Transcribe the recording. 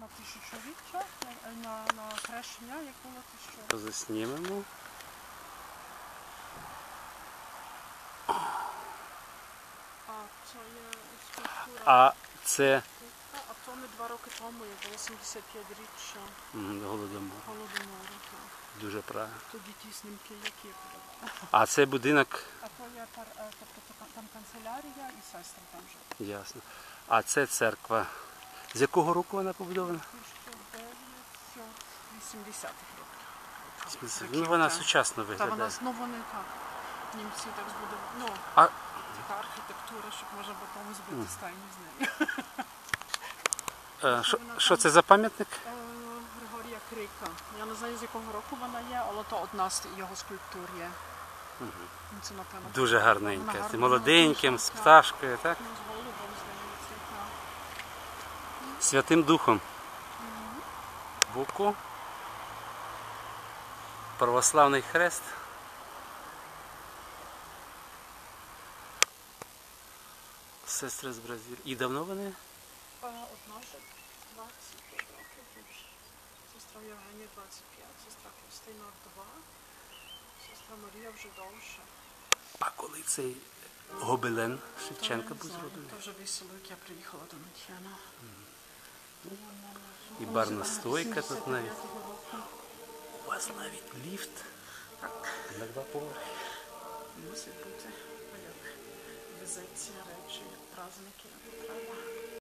На тисячоліття, на, на, хрещення, як було тисячу. Заснімемо. А це є скульптура. А це А то ми два роки тому, як було 75 річчя м, голодомор. голодомору. так. Дуже правильно. Тоді ті снімки, які були. А це будинок, А то є пар, е, тобто то- там канцелярія і сестри там живуть. ясно. А це церква. З якого року вона побудована? 1980-х років. Ну, вона сучасно Та вона виглядає. знову не так. Німці так збудували. Ну, А така архітектура, щоб можна потім збити стайні з нею. е, що- це за пам'ятник? Е, Григорія Крика. Я не знаю, з якого року вона є, але то одна з його скульптур є. Ну, Це, напевно, Дуже вона гарненьке. З молоденьким, з пташкою, так? Ну, з голубом, здається, так. Святим Духом. Боку. Православний хрест. Сестри з Бразилії. І давно вони? А одна вже 20 років вже. Сестра Євгенія 25, сестра Христина 2, сестра Марія вже довше. А коли цей гобелен Шевченка був зроблений? То вже весело, як я приїхала до Митяна. І барна стойка тут навіть. 79-го року. У вас навіть ліфт на два поверхи. Мусить бути, а як везеться речі, як праздники, як треба.